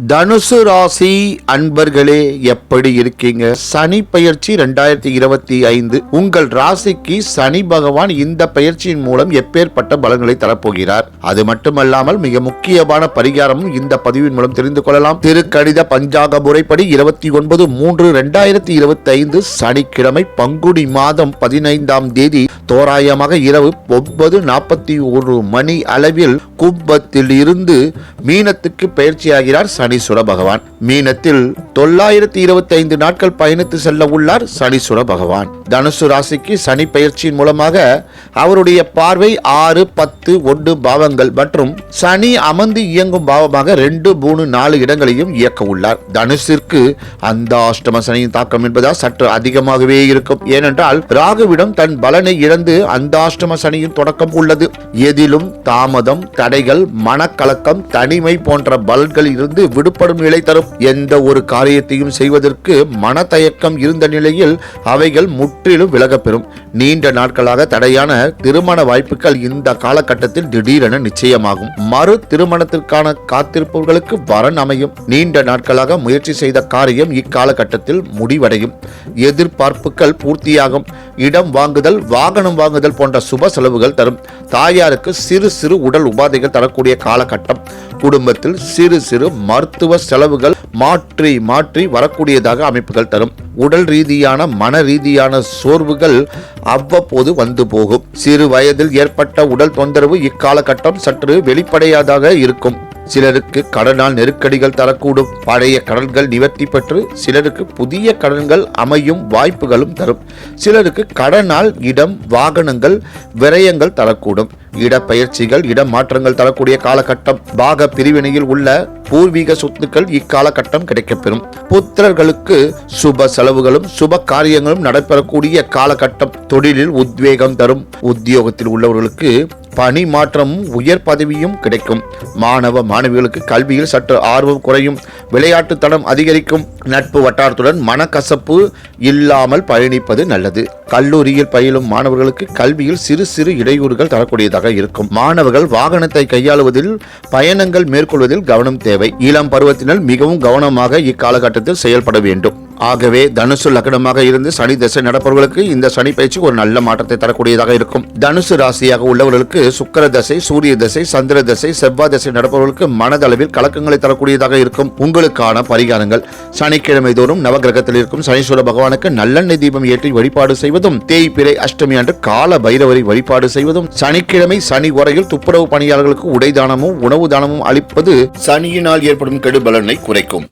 தனுசு ராசி அன்பர்களே எப்படி இருக்கீங்க? சனி பயிற்சி ரெண்டாயிரத்தி இருபத்தி ஐந்து. உங்கள் ராசிக்கு சனி பகவான் இந்த பயிற்சியின் மூலம் எப்பேற்பட்ட பலன்களை தரப்போகிறார். அது மட்டுமல்லாமல் மிக முக்கியமான பரிகாரமும் இந்த பதிவின் மூலம் தெரிந்து கொள்ளலாம். திருக்கணித பஞ்சாங்க முறைப்படி இருபத்தி ஒன்பது மூன்று ரெண்டாயிரத்தி இருபத்தி ஐந்து சனிக்கிழமை பங்குனி மாதம் பதினைந்தாம் தேதி தோராயமாக இரவு ஒன்பது நாற்பத்தி ஒரு மணி அளவில் கும்பத்தில் இருந்து மீனத்துக்கு பயிற்சியாகிறார் சனீஸ்வர பகவான். மீனத்தில் தொள்ளாயிரத்தி இருபத்தி ஐந்து நாட்கள் பயணித்து செல்ல உள்ளார் சனீஸ்வர பகவான். தனுசு ராசிக்கு சனி பயிற்சியின் மூலமாக அவருடைய பார்வை ஆறு பத்து ஒன்று பாவங்கள் மற்றும் சனி அமர்ந்து இயங்கும் பாவமாக ரெண்டு மூணு நாலு இடங்களையும் இயக்க உள்ளார். தனுசிற்கு அந்த அஷ்டம சனியின் தாக்கம் என்பதால் சற்று அதிகமாகவே இருக்கும். ஏனென்றால் ராகுவிடம் தன் பலனை இழந்து அந்த அந்தாஷ்டம சனியின் தொடக்கம் உள்ளது. எதிலும் தாமதம் தடைகள் மனக்கலக்கம் தனிமை போன்ற பலன்களில் இருந்து விடுபடும் நிலை தரும். எந்த ஒரு காரியத்தையும் செய்வதற்கு மனத்தயக்கம் இருந்த நிலையில் அவைகள் முற்றிலும் விலகப்பெறும் நீண்ட நாட்களாக தடையான திருமண வாய்ப்புகள் இந்த காலகட்டத்தில் திடீரென நிச்சயமாகும். மறு திருமணத்திற்கான காத்திருப்பவர்களுக்கு வரன் அமையும். நீண்ட நாட்களாக முயற்சி செய்த காரியம் இக்காலகட்டத்தில் முடிவடையும். எதிர்பார்ப்புகள் பூர்த்தியாகும். இடம் வாங்குதல் வாகன வாகனம் வாங்குதல் போன்ற சுப செலவுகள் தரும். தாயாருக்கு சிறு சிறு உடல் உபாதைகள் தரக்கூடிய காலகட்டம். குடும்பத்தில் சிறு சிறு மருத்துவ செலவுகள் மாற்றி மாற்றி வரக்கூடியதாக அமைப்புகள் தரும். உடல் ரீதியான மன ரீதியான சோர்வுகள் அவ்வப்போது வந்து போகும். சிறு வயதில் ஏற்பட்ட உடல் தொந்தரவு இக்காலகட்டம் சற்று வெளிப்படையாதாக இருக்கும். சிலருக்கு கடனால் நெருக்கடிகள் தரக்கூடும். பழைய கடன்கள் நிவர்த்தி பெற்று சிலருக்கு புதிய கடன்கள் அமையும் வாய்ப்புகளும் தரும். சிலருக்கு கடனால் இடம் வாகனங்கள் விரயங்கள் தரக்கூடும். இடப்பெயர்ச்சிகள் இடம் மாற்றங்கள் தரக்கூடிய காலகட்டம். பாக பிரிவினையில் உள்ள பூர்வீக சொத்துக்கள் இக்காலகட்டம் கிடைக்கப்பெறும். புத்திரர்களுக்கு சுப செலவுகளும் சுப காரியங்களும் நடைபெறக்கூடிய காலகட்டம். தொழிலில் உத்வேகம் தரும். உத்தியோகத்தில் உள்ளவர்களுக்கு பணி மாற்றமும் உயர் பதவியும் கிடைக்கும். மாணவ மாணவிகளுக்கு கல்வியில் சற்று ஆர்வம் குறையும். விளையாட்டுத்தனம் அதிகரிக்கும். நட்பு வட்டாரத்துடன் மனக்கசப்பு இல்லாமல் பயணிப்பது நல்லது. கல்லூரியில் பயிலும் மாணவர்களுக்கு கல்வியில் சிறு சிறு இடையூறுகள் தரக்கூடியதாக இருக்கும். மாணவர்கள் வாகனத்தை கையாளுவதில் பயணங்கள் மேற்கொள்வதில் கவனம் தேவை. இளம் பருவத்தினர் மிகவும் கவனமாக இக்காலகட்டத்தில் செயல்பட வேண்டும். ஆகவே தனுசு லக்னமாக இருந்து சனி திசை நடப்பவர்களுக்கு இந்த சனி பயிற்சி ஒரு நல்ல மாற்றத்தை தரக்கூடியதாக இருக்கும். தனுசு ராசியாக உள்ளவர்களுக்கு சுக்கர தசை சூரிய தசை சந்திர தசை செவ்வாய் தசை நடப்பவர்களுக்கு மனதளவில் கலக்கங்களை தரக்கூடியதாக இருக்கும். உங்களுக்கான பரிகாரங்கள். சனிக்கிழமை தோறும் நவகிரகத்தில் இருக்கும் சனீஸ்வர பகவானுக்கு நல்லெண்ணெய் தீபம் ஏற்றி வழிபாடு செய்வதும் தேய்பிறை அஷ்டமி அன்று கால பைரவரை வழிபாடு செய்வதும் சனிக்கிழமை சனி உரையில் துப்புரவு பணியாளர்களுக்கு உடை தானமும் உணவு தானமும் அளிப்பது சனியினால் ஏற்படும் கெடுபலனை குறைக்கும்.